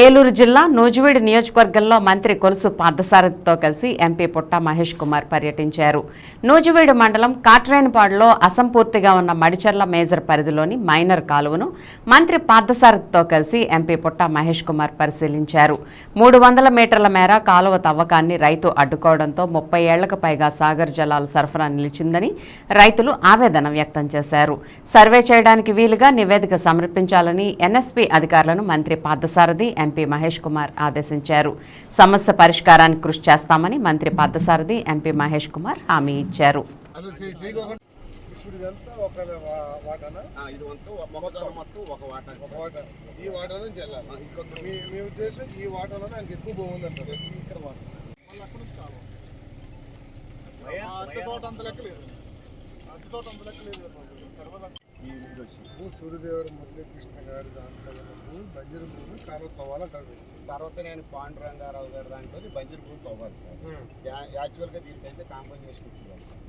ఏలూరు జిల్లా నూజివీడు నియోజకవర్గంలో మంత్రి కొలుసు పార్థసారథితో కలిసి ఎంపీ పుట్ట మహేష్ కుమార్ పర్యటించారు. నూజివీడు మండలం కాట్రేనిపాడులో అసంపూర్తిగా ఉన్న మడిచెర్ల మేజర్ పరిధిలోని మైనర్ కాలువను మంత్రి పార్థసారథితో కలిసి ఎంపీ పుట్ట మహేష్ కుమార్ పరిశీలించారు. మూడు వందల మీటర్ల మేర కాలువ తవ్వకాన్ని రైతు అడ్డుకోవడంతో ముప్పై ఏళ్ళకు పైగా సాగర్ జలాల సరఫరా నిలిచిందని రైతులు ఆవేదన వ్యక్తం చేశారు. సర్వే చేయడానికి వీలుగా నివేదిక సమర్పించాలని ఎన్ఎస్పీ అధికారులను మంత్రి పార్థసారథి ఎంపీ మహేష్ కుమార్ ఆదేశించారు. సమస్య పరిష్కారానికి కృషి చేస్తామని మంత్రి పార్థసారథి ఎంపీ మహేష్ కుమార్ హామీ ఇచ్చారు. అది చే- చేయకోకుండా ఇప్పుడు ఇదంతా ఒక వా- వాటానా? ఆ, ఇది వంతు మొక్కజొన్న మొత్తం ఒక వాటా ఒక వాట. ఈ వాటా నుంచి వెళ్ళాలి. ఇంకొక మీ మీ ఉద్దేశం ఈ వాటాలో ఆయనకి ఎక్కువ బాగుంది అంటారు ఇక్కడ వాటా. మళ్ళీ అక్కడ నుంచి కావాలి. భయ- అత్త భయ- తోట అంత లెక్క లేదు. అత్త తోట అంత లెక్క లేదు తర్వాత ఈ ఇది వచ్చి భూ సూర్యదేవర మురళీకృష్ణ గారి దాంట్లో బంజరు భూమి కాలువ తవ్వాలంటారు తర్వాత నేను పాండురంగారావు గారి దాంట్లో బంజరు భూమి తవ్వాలి సార్. యాక్చువల్గా దీనికైతే కాంపన్సేషన్ ఇచ్చేయాలి సార్.